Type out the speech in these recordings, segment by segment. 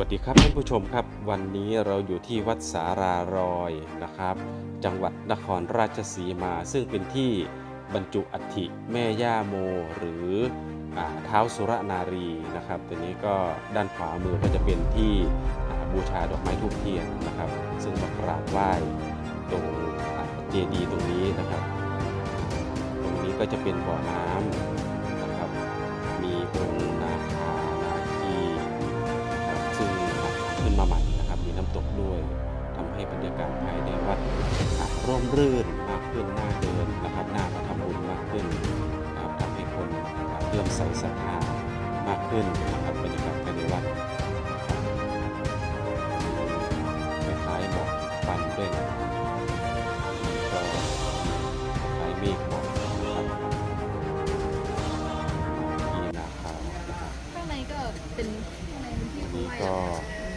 วัสดีครับท่านผู้ชมครับ วันนี้เราอยู่ที่วัดสารารอยนะครับ จังหวัดนครราชสีมา ซึ่งเป็นที่บรรจุอัฐิแม่ย่าโม หรืออเท้าสุรนารีนะครับตัวนี้ก็ด้านขวามือก็จะเป็นที่บูชาดอกไม้ทูบเทียนนะครับ ซึ่งมากราบไหว้ตรงเจดีย์ตรงนี้นะครับ ตรงนี้ก็จะเป็นบ่อน้ำ รับเริ่มใส่ศรัทธามากขึ้นนะครับบรรยากาศภายในวัดคล้ายๆหมอกควันด้วยนะก็คล้ายเมฆหมอกนะครับที่นาคานะครับข้างในก็เป็นข้างในเป็นที่วันเขานี้ไหว้ก็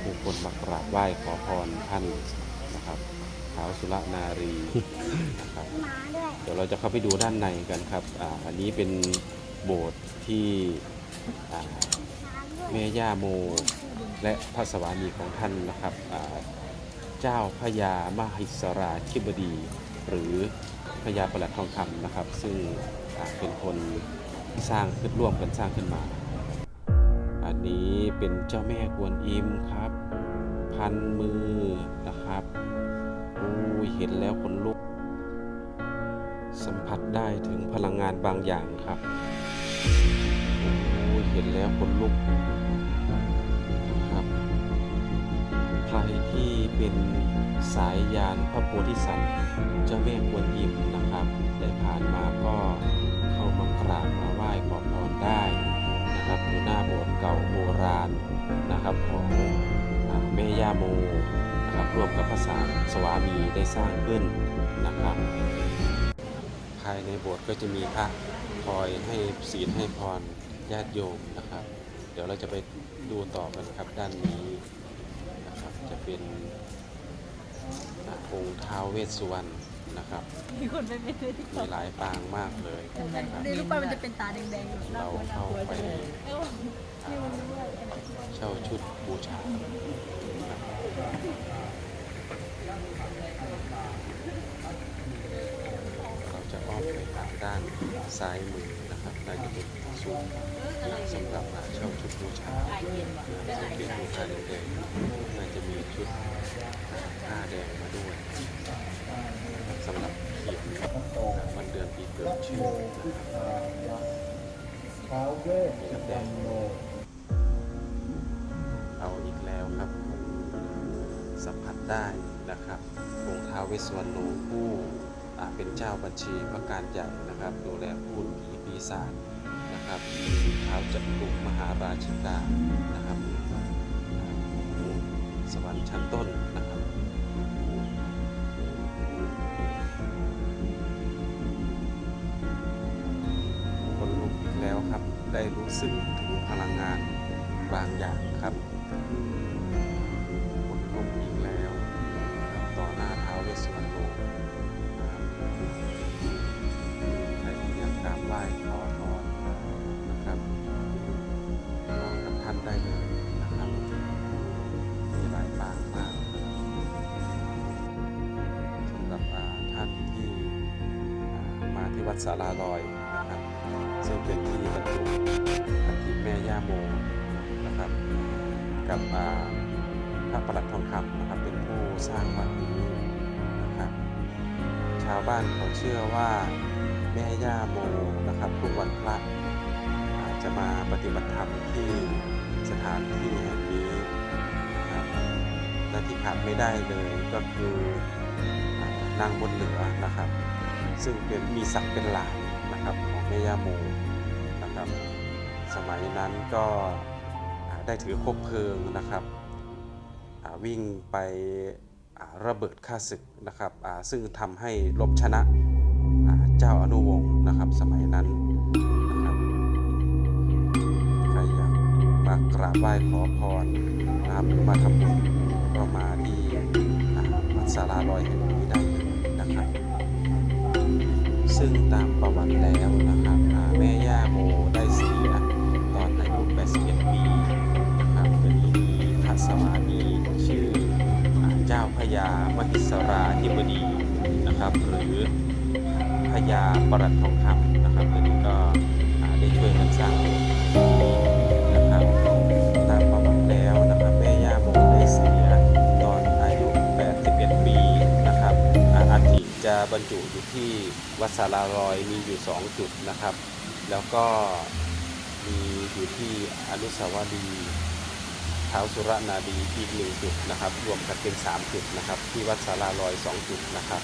ผู้คนมากราบไหว้ขอพรท่านนะครับท้าวสุรนารีนะครับม้าด้วยเดี๋ยวเราจะเข้าไปดูด้านในกันครับอ่าอันนี้เป็น โบสถ์ที่อ่าช้างด้วยแม่ย่าโม และพระสวามีของท่านนะครับเจ้าพญามหิสราธิบดี หรือพญาประหลัดทองคำนะครับ ซึ่งเป็นคนสร้างขึ้นร่วมกันสร้างขึ้นมา อันนี้เป็นเจ้าแม่กวนอิมครับ พันมือนะครับอู้เห็นแล้วคนลุก สัมผัสได้ถึงพลังงานบางอย่างครับ โอ้เห็นแล้วคนลุกนะครับใครที่เป็นสายยานพระโพธิสัตว์เจ้าแม่กวนอิมนะครับ ได้ผ่านมาก็เข้ามากราบมาไหว้ขอพรได้นะครับอยู่หน้าโบสถ์เก่าโบราณนะครับของแม่ย่าโมนะครับร่วมกับพระสามสวามีได้สร้างขึ้นนะครับายในโบสถ์ก็จะมีพระคอยให้ศีลให้พรญาติโยมนะครับ เดี๋ยวเราจะไปดูต่อกันครับด้านนี้นะครับจะเป็นอ่าองค์ท้าวเวสสุวรรณนะครับมีคนไปเป็นเลยที่มีหลายปางมากเลยนะครับในรูปปั้นมันจะเป็นตาแดงๆอยู่เราเข้าไปเออนี่มันด้วยเช่าชุดบูชาเรา จะอ้อมไปทางด้านซ้ายมือนะครับน่าจะเป็นซุ้มสำหรับเช่าชุดบูชาซึ่งเป็นบูชาแดงๆน่าจะมีชุดผ้าแดงมาด้วยสำหรับเขียนวันเดือนปีเกิดชื่อนะครับเวสสุวรรณโนเอาอีกแล้วครับสัมผัสได้นะครับองค์ท้าวเวสวรรณโนผู้ เป็นเจ้าบัญชีพระการใหญ่นะครับ ดูแลผู้ผีปีศาจนะครับท้าวจักรุมหาราชิกานะครับสวรรค์ชั้นต้นนะครับคนลุกอีกแล้วครับ ได้รู้สึกถึงพลังงานบางอย่าง วัดสาราลอยนะครับซึ่งเป็นที่บรรจุอัฐิแม่ย่าโมนะครับกับพระประหลัดทองคำนะครับเป็นผู้สร้างวัดนี้นะครับชาวบ้านเขาเชื่อว่าแม่ย่าโมนะครับทุกวันพระอาจจะมาปฏิบัติธรรมที่สถานที่แห่งนี้นะครับและที่ขาดไม่ได้เลยก็คืออ่านางบนเหลือนะครับ ซึ่งเป็นมีศักดิ์เป็นหลานนะครับของแม่ย่าโมนะครับ สมัยนั้นก็ได้ถือคบเพลิงนะครับวิ่งไประเบิดฆ่าศึกนะครับซึ่งทำให้ลบชนะเจ้าอนุวงศ์นะครับสมัยนั้นนะครับใครอยากมากราบไหว้ขอพรนะครับหรือมาทำบุญก็มาที่อ่าวัดสาราลอยแห่งนี้ได้เลยนะครับ ซึ่งตามประวัติแล้วนะครับแม่ย่าโมได้เสียตอนอายุ 81 ปีนะครับเป็นมีทัศวานีชื่อเจ้าพญามหิสราธิบดีนะครับ หรือพญาปรัตโวัดสารารอยมีอยู่ 2 จุดนะครับ แล้วก็มีอยู่ที่อนุสาวรีย์เท้าสุรนารีอีกหนึ่งจุดนะครับ รวมกันเป็น 3 จุดนะครับ ที่วัดสารารอย 2 จุดนะครับ